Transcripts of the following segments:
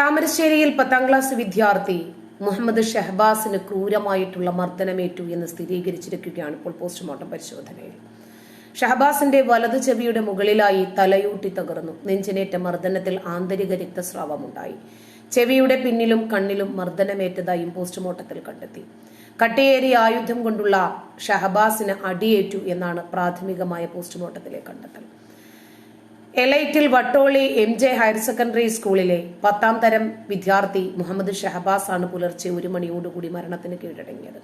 താമരശ്ശേരിയിൽ പത്താം ക്ലാസ് വിദ്യാർത്ഥി മുഹമ്മദ് ഷഹബാസിന് ക്രൂരമായിട്ടുള്ള മർദ്ദനമേറ്റു എന്ന് സ്ഥിരീകരിച്ചിരിക്കുകയാണ് ഇപ്പോൾ പോസ്റ്റ്മോർട്ടം പരിശോധനയിൽ. ഷഹബാസിന്റെ വലതു ചെവിയുടെ മുകളിലായി തലയൂട്ടി തകർന്നു. നെഞ്ചിനേറ്റ മർദ്ദനത്തിൽ ആന്തരിക രക്തസ്രാവമുണ്ടായി. ചെവിയുടെ പിന്നിലും കണ്ണിലും മർദ്ദനമേറ്റതായും പോസ്റ്റ്മോർട്ടത്തിൽ കണ്ടെത്തി. കട്ടിയേറിയ ആയുധം കൊണ്ടുള്ള ഷഹബാസിന് അടിയേറ്റു എന്നാണ് പ്രാഥമികമായ പോസ്റ്റ്മോർട്ടത്തിലെ കണ്ടെത്തൽ. എലൈറ്റിൽ Vattoli M J higher secondary സ്കൂളിലെ പത്താം തരം വിദ്യാർത്ഥി മുഹമ്മദ് ഷഹബാസ് ആണ് പുലർച്ചെ ഒരു മണിയോടുകൂടി മരണത്തിന് കീഴടങ്ങിയത്.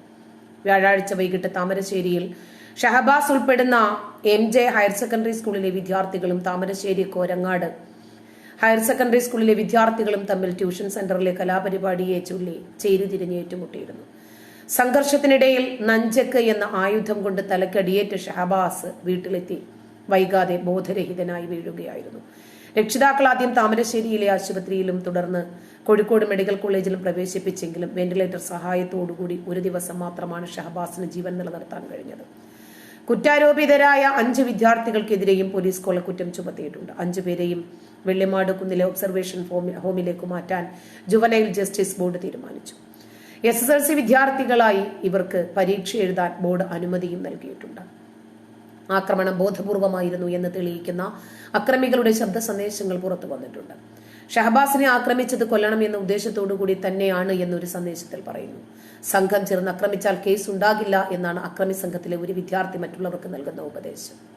വ്യാഴാഴ്ച വൈകിട്ട് താമരശ്ശേരിയിൽ ഷഹബാസ് ഉൾപ്പെടുന്ന എം ജെ ഹയർ സെക്കൻഡറി സ്കൂളിലെ വിദ്യാർത്ഥികളും താമരശ്ശേരി കോരങ്ങാട് ഹയർ സെക്കൻഡറി സ്കൂളിലെ വിദ്യാർത്ഥികളും തമ്മിൽ ട്യൂഷൻ സെന്ററിലെ കലാപരിപാടിയെ ചൊല്ലി ചേരിതിരിഞ്ഞ് ഏറ്റുമുട്ടിയിരുന്നു സംഘർഷത്തിനിടയിൽ നഞ്ചക്ക് എന്ന ആയുധം കൊണ്ട് തലക്കടിയേറ്റ ഷഹബാസ് വീട്ടിലെത്തി. വൈകാതെ ബോധരഹിതനായി വീഴുകയായിരുന്നു. രക്ഷിതാക്കൾ ആദ്യം താമരശ്ശേരിയിലെ ആശുപത്രിയിലും തുടർന്ന് കോഴിക്കോട് മെഡിക്കൽ കോളേജിലും പ്രവേശിപ്പിച്ചെങ്കിലും വെന്റിലേറ്റർ സഹായത്തോടുകൂടി ഒരു ദിവസം മാത്രമാണ് ഷഹബാസിന് ജീവൻ നിലനിർത്താൻ കഴിഞ്ഞത്. കുറ്റാരോപിതരായ അഞ്ച് വിദ്യാർത്ഥികൾക്കെതിരെയും പോലീസ് കൊലക്കുറ്റം ചുമത്തിയിട്ടുണ്ട്. അഞ്ചു പേരെയും വെള്ളിമാട് കുന്നിലെ ഒബ്സർവേഷൻ ഹോമിലേക്ക് മാറ്റാൻ ജുവനൈൽ ജസ്റ്റിസ് ബോർഡ് തീരുമാനിച്ചു. എസ് എസ് എൽ സി വിദ്യാർത്ഥികളായി ഇവർക്ക് പരീക്ഷ എഴുതാൻ ബോർഡ് അനുമതിയും നൽകിയിട്ടുണ്ട്. ആക്രമണം ബോധപൂർവമായിരുന്നു എന്ന് തെളിയിക്കുന്ന അക്രമികളുടെ ശബ്ദ സന്ദേശങ്ങൾ പുറത്തു വന്നിട്ടുണ്ട്. ഷഹബാസിനെ ആക്രമിച്ചത് കൊല്ലണം എന്ന ഉദ്ദേശത്തോടുകൂടി തന്നെയാണ് എന്നൊരു സന്ദേശത്തിൽ പറയുന്നു. സംഘം ചേർന്ന് ആക്രമിച്ചാൽ കേസ് ഉണ്ടാകില്ല എന്നാണ് അക്രമി സംഘത്തിലെ ഒരു വിദ്യാർത്ഥി മറ്റുള്ളവർക്ക് നൽകുന്ന ഉപദേശം.